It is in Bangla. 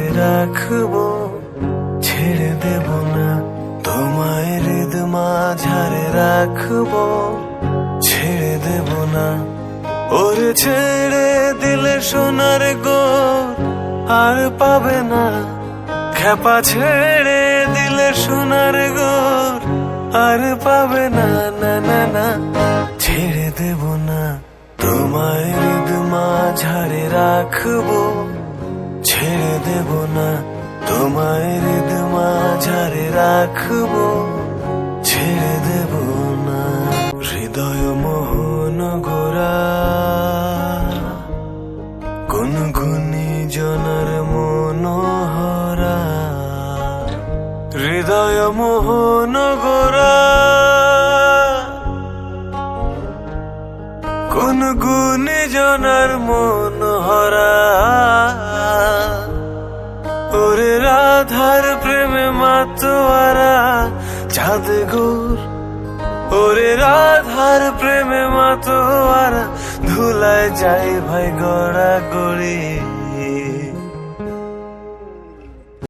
ধরে রাখব, ছেড়ে দেব না। তোমায় হৃদমা ঝাড়ে রাখব, ছেড়ে দেব না। ওর ছেড়ে দিলে সোনার গো আর পাবে না। খেপা ছেড়ে দিলে সোনার গো আর পাবে না। না না না, ছেড়ে দেব না। তোমায় হৃদমা ঝাড়ে রাখব। তোমায় হৃদ মাঝারে রাখব, ছেড়ে দেব না। হৃদয় মোহন গোরা কোন গুণী জনার মনোহরা। হৃদয় মোহন গোরা কোন গুণী জনার মনোহরা। রাধার প্রেমে মাতোয়ারা চাঁদ গোর। ওরে রাধার প্রেমে মাতোয়ারা ধুলায় যাই ভাই গড়া গড়ি